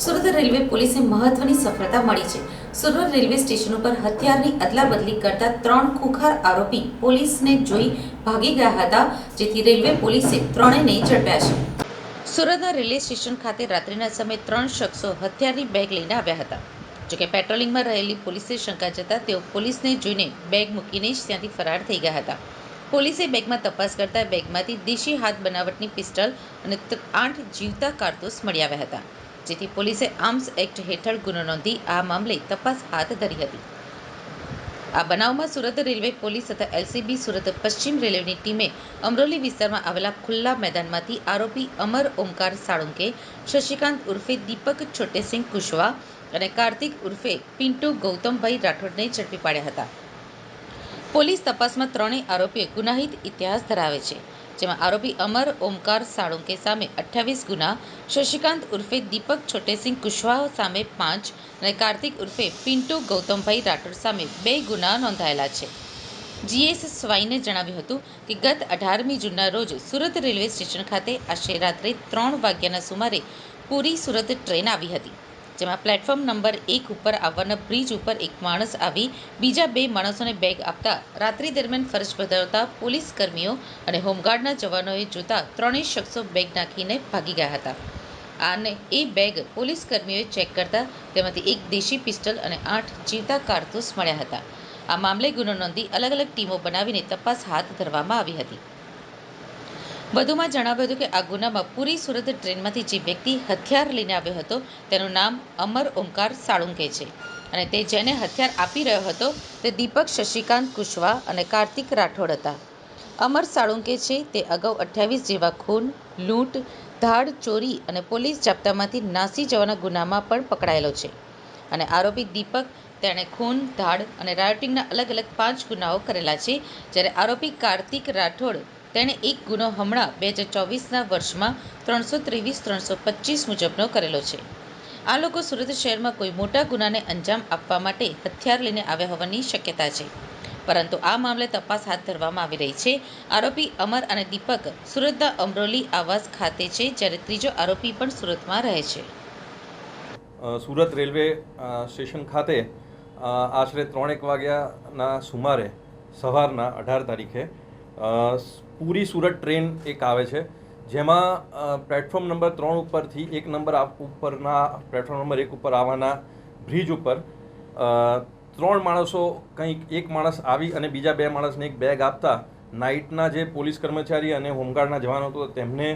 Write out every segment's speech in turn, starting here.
Surat railway પોલીસે મહત્વની સફળતા મળી છે. સુરત રેલવે સ્ટેશન ઉપર હથિયારની અદલાબદલી કરતા ત્રણ ખુખાર આરોપી પોલીસને જોઈ ભાગી ગયા હતા, જેથી રેલવે પોલીસે ત્રણેયને ઝડપ્યા છે. સુરતના રેલવે સ્ટેશન ખાતે રાત્રિના સમયે ત્રણ શખ્સો હથિયારની બેગ લઈને આવ્યા હતા. જોકે પેટ્રોલિંગમાં રહેલી પોલીસે શંકા જતા તેઓ પોલીસને જોઈને બેગ મૂકીને જ ત્યાંથી ફરાર થઈ ગયા હતા. પોલીસે બેગમાં તપાસ કરતા બેગમાંથી દેશી હાથ બનાવટની પિસ્ટલ અને આઠ જીવતા કારતૂસ મળી આવ્યા હતા. જેથી પોલીસે આર્મ્સ એક્ટ હેઠળ ગુનો નોંધી આ મામલે તપાસ હાથ ધરી હતી. આ બનાવમાં સુરત રેલવે પોલીસ તથા એલસીબી સુરત પશ્ચિમ રેલવેની ટીમે અમરોલી વિસ્તારમાં આવેલા ખુલ્લા મેદાનમાંથી આરોપી અમર ઓમકાર સાળુંકે શશિકાંત ઉર્ફે દીપક છોટેસિંહ કુશવા અને કાર્તિક ઉર્ફે પિન્ટુ ગૌતમભાઈ રાઠોડને ઝડપી પાડ્યા હતા. પોલીસ તપાસમાં ત્રણેય આરોપીઓ ગુનાહિત ઇતિહાસ ધરાવે છે. જેમાં આરોપી અમર ઓમકાર સાળુંકે સામે અઠ્યાવીસ ગુના, શશિકાંત ઉર્ફે દીપક છોટેસિંહ કુશવાહ સામે પાંચ અને કાર્તિક ઉર્ફે પિન્ટુ ગૌતમભાઈ રાઠોડ સામે બે ગુના નોંધાયેલા છે. જીએસ સ્વાઈને જણાવ્યું હતું કે ગત અઢારમી જૂનના રોજ સુરત રેલવે સ્ટેશન ખાતે આશરે રાત્રે ત્રણ વાગ્યાના સુમારે પૂરી સુરત ટ્રેન આવી હતી. જેમાં પ્લેટફોર્મ નંબર એક ઉપર આવવાના બ્રિજ ઉપર એક માણસ આવી, બીજા બે માણસોને બેગ આપતા, રાત્રિ દરમિયાન ફરજ બજાવતા પોલીસ કર્મીઓ અને હોમગાર્ડના જવાનોએ જોતા ત્રણેય શખ્સો બેગ નાખીને ભાગી ગયા હતા. અને એ બેગ પોલીસ કર્મીઓએ ચેક કરતા તેમાંથી એક દેશી પિસ્ટલ અને આઠ જીવતા કારતૂસ મળ્યા હતા. આ મામલે ગુનો નોંધી અલગ અલગ ટીમો બનાવીને તપાસ હાથ ધરવામાં આવી હતી. વધુમાં જણાવ્યું હતું કે આ ગુનામાં પૂરી સુરત ટ્રેનમાંથી જે વ્યક્તિ હથિયાર લઈને આવ્યો હતો, તેનું નામ અમર ઓમકાર સાળુંકે છે. અને તે જેને હથિયાર આપી રહ્યો હતો, તે દીપક શશિકાંત કુશવા અને કાર્તિક રાઠોડ હતા. અમર સાળુંકે છે, તે અગાઉ અઠ્યાવીસ જેવા ખૂન, લૂંટ, ધાડ, ચોરી અને પોલીસ જાપ્તામાંથી નાસી જવાના ગુનામાં પણ પકડાયેલો છે. અને આરોપી દીપક, તેણે ખૂન, ધાડ અને રાયોટિંગના અલગ અલગ પાંચ ગુનાઓ કરેલા છે, જ્યારે આરોપી કાર્તિક રાઠોડ તેણે એક ગુનો હમણાં બે હજાર ચોવીસના વર્ષમાં ત્રણસો ત્રેવીસ, ત્રણસો પચીસ મુજબનો કરેલો છે. આ લોકો સુરત શહેરમાં કોઈ મોટા ગુનાને અંજામ આપવા માટે હથિયાર લઈને આવ્યા હોવાની શક્યતા છે. પરંતુ આ મામલે તપાસ હાથ ધરવામાં આવી રહી છે. આરોપી અમર અને દીપક સુરતના અમરોલી આવાસ ખાતે છે, જ્યારે ત્રીજો આરોપી પણ સુરતમાં રહે છે. સુરત રેલવે સ્ટેશન ખાતે આશરે ત્રણેક વાગ્યાના સુમારે સવારના અઢાર તારીખે પૂરી સુરત ટ્રેન એક આવે છે, જેમાં પ્લેટફોર્મ નંબર ત્રણ ઉપરથી એક નંબર ઉપરના પ્લેટફોર્મ નંબર એક ઉપર આવવાના બ્રિજ ઉપર ત્રણ માણસો કંઈક એક માણસ આવી અને બીજા બે માણસને એક બેગ આપતા નાઇટના જે પોલીસ કર્મચારી અને હોમગાર્ડના જવાનો હતો, તેમને,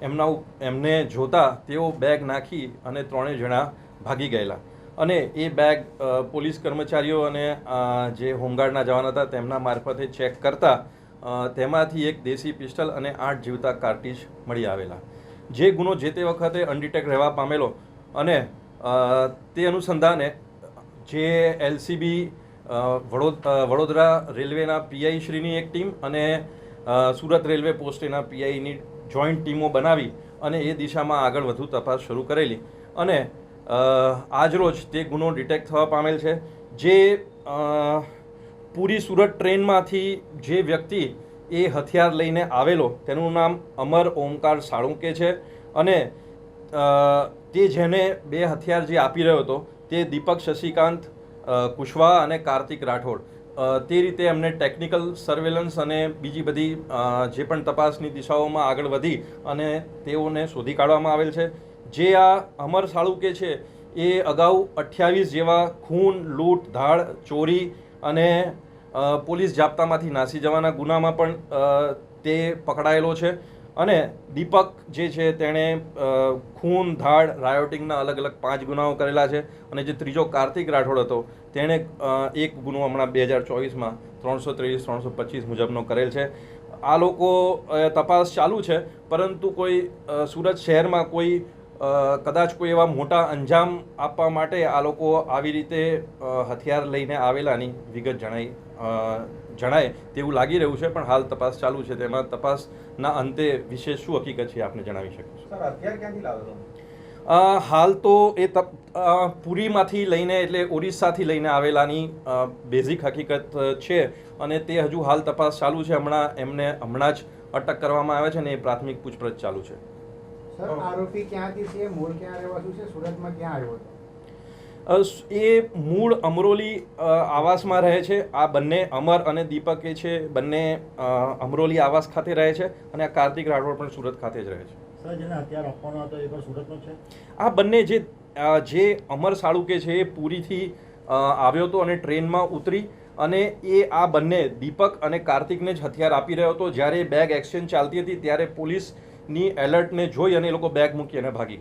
એમના એમને જોતા તેઓ બેગ નાખી અને ત્રણેય જણા ભાગી ગયેલા. અને એ બેગ પોલીસ કર્મચારીઓ અને જે હોમગાર્ડના જવાન હતા, તેમના મારફતે ચેક કરતા તેમાંથી એક દેશી પિસ્ટલ અને આઠ જીવતા કાર્ટીજ મળી આવેલા. જે ગુનો જે તે વખતે અનડિટેક રહેવા પામેલો અને તે અનુસંધાને જે એલસીબી વડોદરા રેલવેના પીઆઈ શ્રીની એક ટીમ અને સુરત રેલવે પોસ્ટેના પીઆઈની જોઈન્ટ ટીમો બનાવી અને એ દિશામાં આગળ વધુ તપાસ શરૂ કરેલી. અને આજરોજ તે ગુનો ડિટેક્ટ થવા પામેલ છે. જે પૂરી સુરત ટ્રેનમાંથી જે વ્યક્તિ એ હથિયાર લઈને આવેલો, તેનું નામ અમર ઓમકાર સાળુંકે છે અને તે જેને બે હથિયાર જે આપી રહ્યો હતો, તે દીપક શશિકાંત કુશવાહ અને કાર્તિક રાઠોડ. તે રીતે એમને ટેકનિકલ સર્વેલન્સ અને બીજી બધી જે પણ તપાસની દિશાઓમાં આગળ વધી અને તેઓને શોધી કાઢવામાં આવેલ છે. જે આ અમર સાળુકે છે, એ અગાઉ અઠ્યાવીસ જેવા ખૂન, લૂંટ, ધાડ, ચોરી અને પોલીસ જાપ્તામાંથી નાસી જવાના ગુનામાં પણ તે પકડાયેલો છે. અને દીપક જે છે તેણે ખૂન, ધાડ, રાયોટિંગના અલગ અલગ પાંચ ગુનાઓ કરેલા છે. અને જે ત્રીજો કાર્તિક રાઠોડ હતો, તેણે એક ગુનો હમણાં બે હજાર ચોવીસમાં ત્રણસો ત્રેવીસ, ત્રણસો પચીસ મુજબનો કરેલ છે. આ લોકો તપાસ ચાલુ છે, પરંતુ કોઈ સુરત શહેરમાં કોઈ કદાચ કોઈ એવા મોટા અંજામ આપવા માટે આ લોકો આવી રીતે હથિયાર લઈને આવેલાની વિગત જણાઈ જણાય તેવું લાગી રહ્યું છે પણ હાલ તપાસ ચાલુ છે. તેમાં તપાસના અંતે વિશેષ શું હકીકત છે આપને જણાવી શકીશું હાલ તો એ તપ પુરીમાંથી લઈને એટલે ઓરિસ્સાથી લઈને આવેલાની બેઝિક હકીકત છે. અને તે હજુ હાલ તપાસ ચાલુ છે. હમણાં એમને હમણાં જ અટક કરવામાં આવે છે ને એ પ્રાથમિક પૂછપરછ ચાલુ છે. સર આરોપી ક્યાંથી છે? મૂળ ક્યાં રહેવાસી છે? સુરતમાં ક્યાં આવ્યો હતો? એ મૂળ અમરોલી આવાસમાં રહે છે. આ બંને અમર અને દીપક એ છે. બંને અમરોલી આવાસ ખાતે રહે છે અને આ કાર્તિક રાઠોડ પણ સુરત ખાતે જ રહે છે. આ બંને જે જે અમર સાળુકે છે એ પુરીથી આવ્યો હતો અને ટ્રેનમાં ઉતરી અને એ આ બંને દીપક અને કાર્તિકને જ હથિયાર આપી રહ્યો હતો. જ્યારે બેગ એક્સચેન્જ ચાલતી હતી ત્યારે પોલીસની એલર્ટને જોઈ અને એ લોકો બેગ મૂકી અને ભાગી